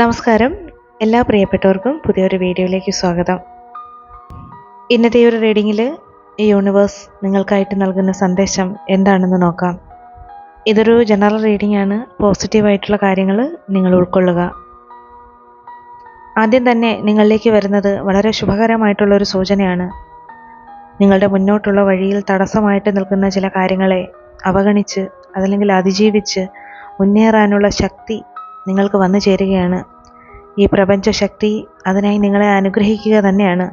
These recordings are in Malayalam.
നമസ്കാരം. എല്ലാ പ്രിയപ്പെട്ടവർക്കും പുതിയൊരു വീഡിയോയിലേക്ക് സ്വാഗതം. ഇന്നത്തെ ഒരു റീഡിങ്ങിൽ ഈ യൂണിവേഴ്സ് നിങ്ങൾക്കായിട്ട് നൽകുന്ന സന്ദേശം എന്താണെന്ന് നോക്കാം. ഇതൊരു ജനറൽ റീഡിംഗ് ആണ് പോസിറ്റീവായിട്ടുള്ള കാര്യങ്ങൾ നിങ്ങൾ ഉൾക്കൊള്ളുക. ആദ്യം തന്നെ നിങ്ങളിലേക്ക് വരുന്നത് വളരെ ശുഭകരമായിട്ടുള്ള ഒരു സൂചനയാണ്. നിങ്ങളുടെ മുന്നോട്ടുള്ള വഴിയിൽ തടസ്സമായിട്ട് നിൽക്കുന്ന ചില കാര്യങ്ങളെ അവഗണിച്ച് അതല്ലെങ്കിൽ അതിജീവിച്ച് മുന്നേറാനുള്ള ശക്തി നിങ്ങൾക്ക് വന്നു ചേരുകയാണ്. ഈ പ്രപഞ്ചശക്തി അതിനായി നിങ്ങളെ അനുഗ്രഹിക്കുക തന്നെയാണ്.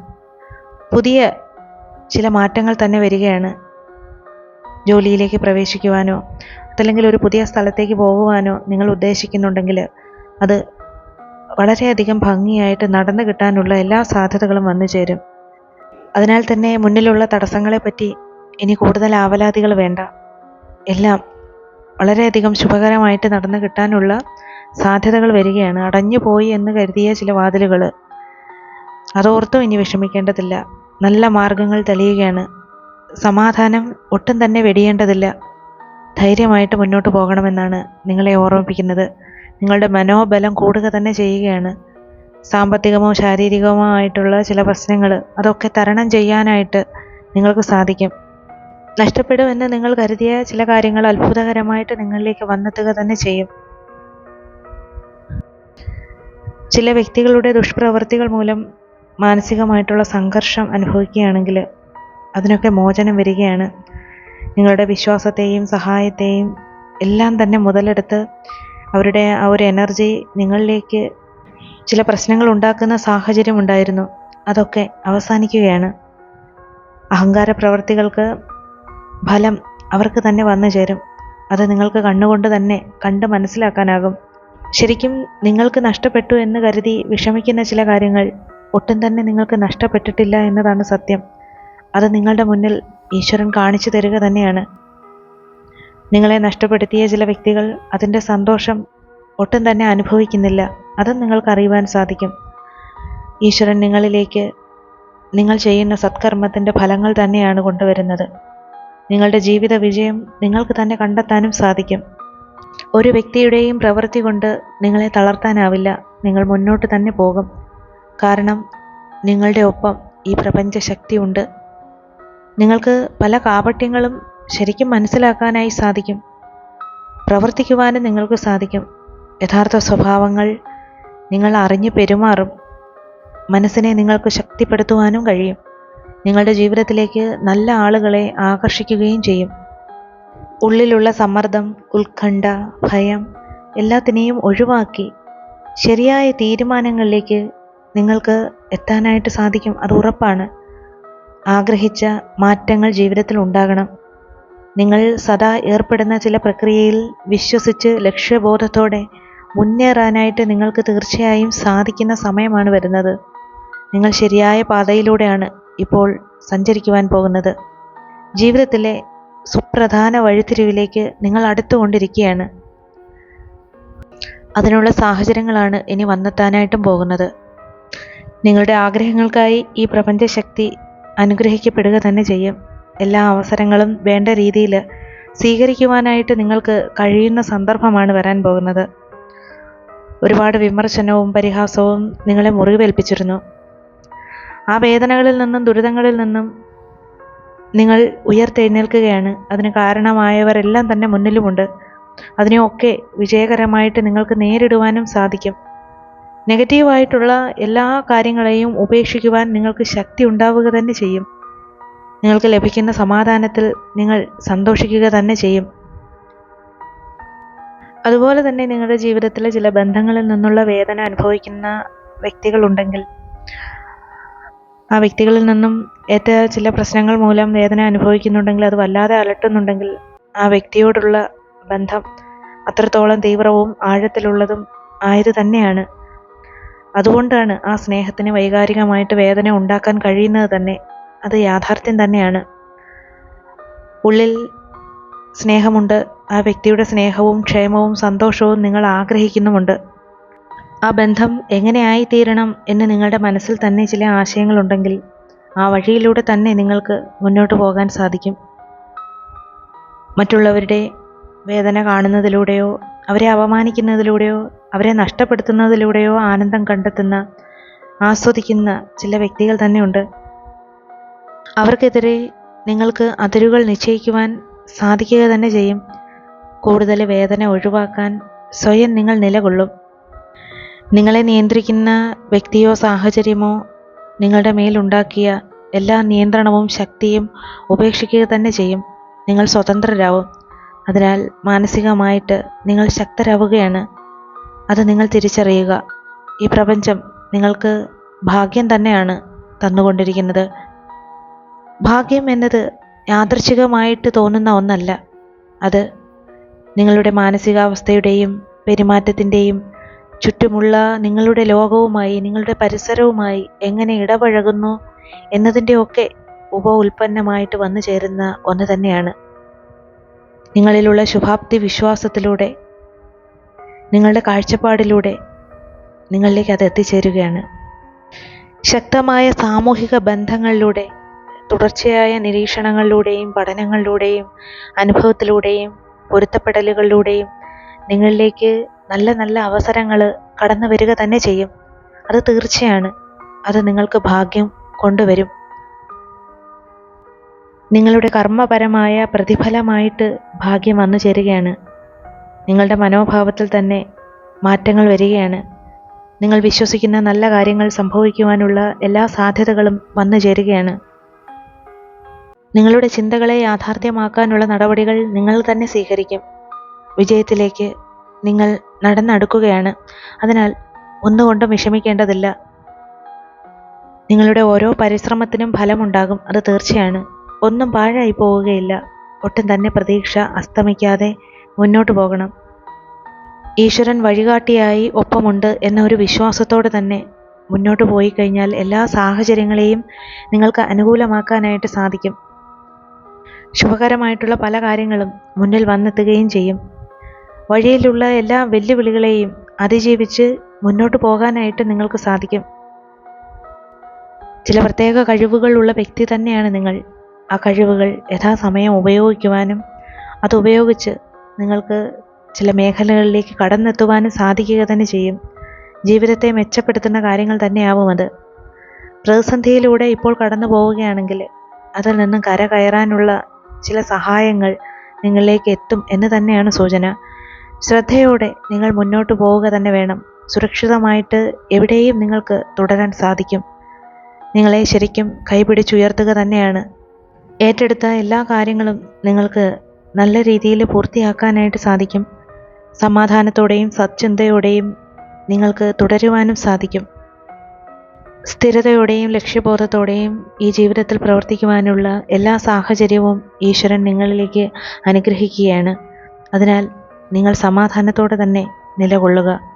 പുതിയ ചില മാറ്റങ്ങൾ തന്നെ വരികയാണ്. ജോലിയിലേക്ക് പ്രവേശിക്കുവാനോ അതല്ലെങ്കിൽ ഒരു പുതിയ സ്ഥലത്തേക്ക് പോകുവാനോ നിങ്ങൾ ഉദ്ദേശിക്കുന്നുണ്ടെങ്കിൽ അത് വളരെയധികം ഭംഗിയായിട്ട് നടന്നു കിട്ടാനുള്ള എല്ലാ സാധ്യതകളും വന്നു ചേരും. അതിനാൽ തന്നെ മുന്നിലുള്ള തടസ്സങ്ങളെപ്പറ്റി ഇനി കൂടുതൽ ആവലാതികൾ വേണ്ട. എല്ലാം വളരെയധികം ശുഭകരമായിട്ട് നടന്നു കിട്ടാനുള്ള സാധ്യതകൾ വരികയാണ്. അടഞ്ഞുപോയി എന്ന് കരുതിയ ചില വാതിലുകൾ. അതോർത്തും ഇനി വിഷമിക്കേണ്ടതില്ല. നല്ല മാർഗങ്ങൾ തെളിയുകയാണ്. സമാധാനം ഒട്ടും തന്നെ വെടിയേണ്ടതില്ല. ധൈര്യമായിട്ട് മുന്നോട്ട് പോകണമെന്നാണ് നിങ്ങളെ ഓർമ്മിപ്പിക്കുന്നത്. നിങ്ങളുടെ മനോബലം കൂടുക തന്നെ ചെയ്യുകയാണ്. സാമ്പത്തികമോ ശാരീരികമോ ആയിട്ടുള്ള ചില പ്രശ്നങ്ങൾ അതൊക്കെ തരണം ചെയ്യാനായിട്ട് നിങ്ങൾക്ക് സാധിക്കും. നഷ്ടപ്പെടുമെന്ന് നിങ്ങൾ കരുതിയ ചില കാര്യങ്ങൾ അത്ഭുതകരമായിട്ട് നിങ്ങളിലേക്ക് വന്നെത്തുക തന്നെ ചെയ്യും. ചില വ്യക്തികളുടെ ദുഷ്പ്രവൃത്തികൾ മൂലം മാനസികമായിട്ടുള്ള സംഘർഷം അനുഭവിക്കുകയാണെങ്കിൽ അതിനൊക്കെ മോചനം വരികയാണ്. നിങ്ങളുടെ വിശ്വാസത്തെയും സഹായത്തെയും എല്ലാം തന്നെ മുതലെടുത്ത് അവരുടെ ആ ഒരു എനർജി നിങ്ങളിലേക്ക് ചില പ്രശ്നങ്ങൾ ഉണ്ടാക്കുന്ന സാഹചര്യം ഉണ്ടായിരുന്നു. അതൊക്കെ അവസാനിക്കുകയാണ്. അഹങ്കാര പ്രവൃത്തികൾക്ക് ഫലം അവർക്ക് തന്നെ വന്നു ചേരും. അത് നിങ്ങൾക്ക് കണ്ണുകൊണ്ട് തന്നെ കണ്ട് മനസ്സിലാക്കാനാകും. ശരിക്കും നിങ്ങൾക്ക് നഷ്ടപ്പെട്ടു എന്ന് കരുതി വിഷമിക്കുന്ന ചില കാര്യങ്ങൾ ഒട്ടും തന്നെ നിങ്ങൾക്ക് നഷ്ടപ്പെട്ടിട്ടില്ല എന്നതാണ് സത്യം. അത് നിങ്ങളുടെ മുന്നിൽ ഈശ്വരൻ കാണിച്ചു തരിക തന്നെയാണ്. നിങ്ങളെ നഷ്ടപ്പെടുത്തിയ ചില വ്യക്തികൾ അതിന്റെ സന്തോഷം ഒട്ടും തന്നെ അനുഭവിക്കുന്നില്ല. അതും നിങ്ങൾക്ക് അറിയുവാൻ സാധിക്കും. ഈശ്വരൻ നിങ്ങളിലേക്ക് നിങ്ങൾ ചെയ്യുന്ന സത്കർമ്മത്തിന്റെ ഫലങ്ങൾ തന്നെയാണ് കൊണ്ടുവരുന്നത്. നിങ്ങളുടെ ജീവിത വിജയം നിങ്ങൾക്ക് തന്നെ കണ്ടെത്താനും സാധിക്കും. ഒരു വ്യക്തിയുടെയും പ്രവൃത്തി കൊണ്ട് നിങ്ങളെ തളർത്താനാവില്ല. നിങ്ങൾ മുന്നോട്ട് തന്നെ പോകും. കാരണം നിങ്ങളുടെ ഒപ്പം ഈ പ്രപഞ്ച ശക്തിയുണ്ട് നിങ്ങൾക്ക് പല കാപട്യങ്ങളും ശരിക്കും മനസ്സിലാക്കാനായി സാധിക്കും. പ്രവർത്തിക്കുവാനും നിങ്ങൾക്ക് സാധിക്കും. യഥാർത്ഥ സ്വഭാവങ്ങൾ നിങ്ങൾ അറിഞ്ഞു പെരുമാറും. മനസ്സിനെ നിങ്ങൾക്ക് ശക്തിപ്പെടുത്തുവാനും കഴിയും. നിങ്ങളുടെ ജീവിതത്തിലേക്ക് നല്ല ആളുകളെ ആകർഷിക്കുകയും ചെയ്യും. ഉള്ളിലുള്ള സമ്മർദ്ദം ഉത്കണ്ഠ ഭയം എല്ലാത്തിനെയും ഒഴിവാക്കി ശരിയായ തീരുമാനങ്ങളിലേക്ക് നിങ്ങൾക്ക് എത്താനായിട്ട് സാധിക്കും അത് ഉറപ്പാണ്. ആഗ്രഹിച്ച മാറ്റങ്ങൾ ജീവിതത്തിൽ ഉണ്ടാകണം. നിങ്ങൾ സദാ ഏർപ്പെടുന്ന ചില പ്രക്രിയയിൽ വിശ്വസിച്ച് ലക്ഷ്യബോധത്തോടെ മുന്നേറാനായിട്ട് നിങ്ങൾക്ക് തീർച്ചയായും സാധിക്കുന്ന സമയമാണ് വരുന്നത്. നിങ്ങൾ ശരിയായ പാതയിലൂടെയാണ് ഇപ്പോൾ സഞ്ചരിക്കുവാൻ പോകുന്നത്. ജീവിതത്തിലെ സുപ്രധാന വഴിത്തിരിവിലേക്ക് നിങ്ങൾ അടുത്തുകൊണ്ടിരിക്കുകയാണ്. അതിനുള്ള സാഹചര്യങ്ങളാണ് ഇനി വന്നെത്താനായിട്ടും പോകുന്നത്. നിങ്ങളുടെ ആഗ്രഹങ്ങൾക്കായി ഈ പ്രപഞ്ചശക്തി അനുഗ്രഹിക്കപ്പെടുക തന്നെ ചെയ്യും. എല്ലാ അവസരങ്ങളും വേണ്ട രീതിയിൽ സ്വീകരിക്കുവാനായിട്ട് നിങ്ങൾക്ക് കഴിയുന്ന സന്ദർഭമാണ് വരാൻ പോകുന്നത്. ഒരുപാട് വിമർശനവും പരിഹാസവും നിങ്ങളെ മുറിവേൽപ്പിച്ചിരുന്നു. ആ വേദനകളിൽ നിന്നും ദുരിതങ്ങളിൽ നിന്നും നിങ്ങൾ ഉയർത്തെഴുന്നേൽക്കുകയാണ്. അതിന് കാരണമായവരെല്ലാം തന്നെ മുന്നിലുമുണ്ട്. അതിനെയൊക്കെ വിജയകരമായിട്ട് നിങ്ങൾക്ക് നേരിടുവാനും സാധിക്കും. നെഗറ്റീവായിട്ടുള്ള എല്ലാ കാര്യങ്ങളെയും ഉപേക്ഷിക്കുവാൻ നിങ്ങൾക്ക് ശക്തി ഉണ്ടാവുക തന്നെ ചെയ്യും. നിങ്ങൾക്ക് ലഭിക്കുന്ന സമാധാനത്തിൽ നിങ്ങൾ സന്തോഷിക്കുക തന്നെ ചെയ്യും. അതുപോലെ തന്നെ നിങ്ങളുടെ ജീവിതത്തിലെ ചില ബന്ധങ്ങളിൽ നിന്നുള്ള വേദന അനുഭവിക്കുന്ന വ്യക്തികളുണ്ടെങ്കിൽ ആ വ്യക്തികളിൽ നിന്നും ഏറ്റ ചില പ്രശ്നങ്ങൾ മൂലം വേദന അനുഭവിക്കുന്നുണ്ടെങ്കിൽ അത് വല്ലാതെ അലട്ടുന്നുണ്ടെങ്കിൽ ആ വ്യക്തിയോടുള്ള ബന്ധം അത്രത്തോളം തീവ്രവും ആഴത്തിലുള്ളതും ആയത് തന്നെയാണ്. അതുകൊണ്ടാണ് ആ സ്നേഹത്തിന് വൈകാരികമായിട്ട് വേദന ഉണ്ടാക്കാൻ കഴിയുന്നത് തന്നെ. അത് യാഥാർത്ഥ്യം തന്നെയാണ്. ഉള്ളിൽ സ്നേഹമുണ്ട്. ആ വ്യക്തിയുടെ സ്നേഹവും ക്ഷേമവും സന്തോഷവും നിങ്ങൾ ആഗ്രഹിക്കുന്നുമുണ്ട്. ആ ബന്ധം എങ്ങനെയായിത്തീരണം എന്ന് നിങ്ങളുടെ മനസ്സിൽ തന്നെ ചില ആശയങ്ങളുണ്ടെങ്കിൽ ആ വഴിയിലൂടെ തന്നെ നിങ്ങൾക്ക് മുന്നോട്ട് പോകാൻ സാധിക്കും. മറ്റുള്ളവരുടെ വേദന കാണുന്നതിലൂടെയോ അവരെ അപമാനിക്കുന്നതിലൂടെയോ അവരെ നഷ്ടപ്പെടുത്തുന്നതിലൂടെയോ ആനന്ദം കണ്ടെത്തുന്ന ആസ്വദിക്കുന്ന ചില വ്യക്തികൾ തന്നെയുണ്ട്. അവർക്കെതിരെ നിങ്ങൾക്ക് അതിരുകൾ നിശ്ചയിക്കുവാൻ സാധിക്കുക തന്നെ ചെയ്യും. കൂടുതൽ വേദന ഒഴിവാക്കാൻ സ്വയം നിങ്ങൾ നിലകൊള്ളും. നിങ്ങളെ നിയന്ത്രിക്കുന്ന വ്യക്തിയോ സാഹചര്യമോ നിങ്ങളുടെ മേലുണ്ടാക്കിയ എല്ലാ നിയന്ത്രണവും ശക്തിയും ഉപേക്ഷിക്കുക തന്നെ ചെയ്യും. നിങ്ങൾ സ്വതന്ത്രരാവും. അതിനാൽ മാനസികമായിട്ട് നിങ്ങൾ ശക്തരാവുകയാണ്. അത് നിങ്ങൾ തിരിച്ചറിയുക. ഈ പ്രപഞ്ചം നിങ്ങൾക്ക് ഭാഗ്യം തന്നെയാണ് തന്നുകൊണ്ടിരിക്കുന്നത്. ഭാഗ്യം എന്നത് യാദൃച്ഛികമായിട്ട് തോന്നുന്ന ഒന്നല്ല. അത് നിങ്ങളുടെ മാനസികാവസ്ഥയുടെയും പെരുമാറ്റത്തിന്റെയും ചുറ്റുമുള്ള നിങ്ങളുടെ ലോകവുമായി നിങ്ങളുടെ പരിസരവുമായി എങ്ങനെ ഇടപഴകുന്നു എന്നതിന്റെയൊക്കെ ഉപ ഉൽപ്പന്നമായിട്ട് വന്നു ചേരുന്ന ഒന്ന് തന്നെയാണ്. നിങ്ങളിലുള്ള ശുഭാപ്തി വിശ്വാസത്തിലൂടെ നിങ്ങളുടെ കാഴ്ചപ്പാടിലൂടെ നിങ്ങളിലേക്ക് അത് എത്തിച്ചേരുകയാണ്. ശക്തമായ സാമൂഹിക ബന്ധങ്ങളിലൂടെ തുടർച്ചയായ നിരീക്ഷണങ്ങളിലൂടെയും പഠനങ്ങളിലൂടെയും അനുഭവത്തിലൂടെയും പൊരുത്തപ്പെടലുകളിലൂടെയും നിങ്ങളിലേക്ക് നല്ല നല്ല അവസരങ്ങൾ കടന്നു വരിക തന്നെ ചെയ്യും. അത് തീർച്ചയാണ്. അത് നിങ്ങൾക്ക് ഭാഗ്യം കൊണ്ടുവരും. നിങ്ങളുടെ കർമ്മപരമായ പ്രതിഫലമായിട്ട് ഭാഗ്യം വന്നു ചേരുകയാണ്. നിങ്ങളുടെ മനോഭാവത്തിൽ തന്നെ മാറ്റങ്ങൾ വരികയാണ്. നിങ്ങൾ വിശ്വസിക്കുന്ന നല്ല കാര്യങ്ങൾ സംഭവിക്കുവാനുള്ള എല്ലാ സാധ്യതകളും വന്നു ചേരുകയാണ്. നിങ്ങളുടെ ചിന്തകളെ യാഥാർത്ഥ്യമാക്കാനുള്ള നടപടികൾ നിങ്ങൾ തന്നെ സ്വീകരിക്കും. വിജയത്തിലേക്ക് നിങ്ങൾ നടന്നടുക്കുകയാണ്. അതിനാൽ ഒന്നുകൊണ്ടും വിഷമിക്കേണ്ടതില്ല. നിങ്ങളുടെ ഓരോ പരിശ്രമത്തിനും ഫലമുണ്ടാകും അത് തീർച്ചയാണ്. ഒന്നും പാഴായി പോവുകയില്ല. ഒട്ടും തന്നെ പ്രതീക്ഷ അസ്തമിക്കാതെ മുന്നോട്ട് പോകണം. ഈശ്വരൻ വഴികാട്ടിയായി ഒപ്പമുണ്ട് എന്ന ഒരു വിശ്വാസത്തോടെ തന്നെ മുന്നോട്ട് പോയി കഴിഞ്ഞാൽ എല്ലാ സാഹചര്യങ്ങളെയും നിങ്ങൾക്ക് അനുകൂലമാക്കാനായിട്ട് സാധിക്കും. ശുഭകരമായിട്ടുള്ള പല കാര്യങ്ങളും മുന്നിൽ വന്നെത്തുകയും ചെയ്യും. വഴിയിലുള്ള എല്ലാ വെല്ലുവിളികളെയും അതിജീവിച്ച് മുന്നോട്ട് പോകാനായിട്ട് നിങ്ങൾക്ക് സാധിക്കും. ചില പ്രത്യേക കഴിവുകളുള്ള വ്യക്തി തന്നെയാണ് നിങ്ങൾ. ആ കഴിവുകൾ യഥാസമയം ഉപയോഗിക്കുവാനും അത് ഉപയോഗിച്ച് നിങ്ങൾക്ക് ചില മേഖലകളിലേക്ക് കടന്നെത്തുവാനും സാധിക്കുക തന്നെ ചെയ്യും. ജീവിതത്തെ മെച്ചപ്പെടുത്തുന്ന കാര്യങ്ങൾ തന്നെയാവും അത്. പ്രതിസന്ധിയിലൂടെ ഇപ്പോൾ കടന്നു പോവുകയാണെങ്കിൽ അതിൽ നിന്നും കരകയറാനുള്ള ചില സഹായങ്ങൾ നിങ്ങളിലേക്ക് എത്തും എന്ന് തന്നെയാണ് സൂചന. ശ്രദ്ധയോടെ നിങ്ങൾ മുന്നോട്ട് പോവുക തന്നെ വേണം. സുരക്ഷിതമായിട്ട് എവിടെയും നിങ്ങൾക്ക് തുടരാൻ സാധിക്കും. നിങ്ങളെ ശരിക്കും കൈപിടിച്ചുയർത്തുക തന്നെയാണ്. ഏറ്റെടുത്ത എല്ലാ കാര്യങ്ങളും നിങ്ങൾക്ക് നല്ല രീതിയിൽ പൂർത്തിയാക്കാനായിട്ട് സാധിക്കും. സമാധാനത്തോടെയും സച്ചിന്തയോടെയും നിങ്ങൾക്ക് തുടരുവാനും സാധിക്കും. സ്ഥിരതയോടെയും ലക്ഷ്യബോധത്തോടെയും ഈ ജീവിതത്തിൽ പ്രവർത്തിക്കുവാനുള്ള എല്ലാ സാഹചര്യവും ഈശ്വരൻ നിങ്ങളിലേക്ക് അനുഗ്രഹിക്കുകയാണ്. അതിനാൽ നിങ്ങൾ സമാധാനത്തോടെ തന്നെ നിലകൊള്ളുക.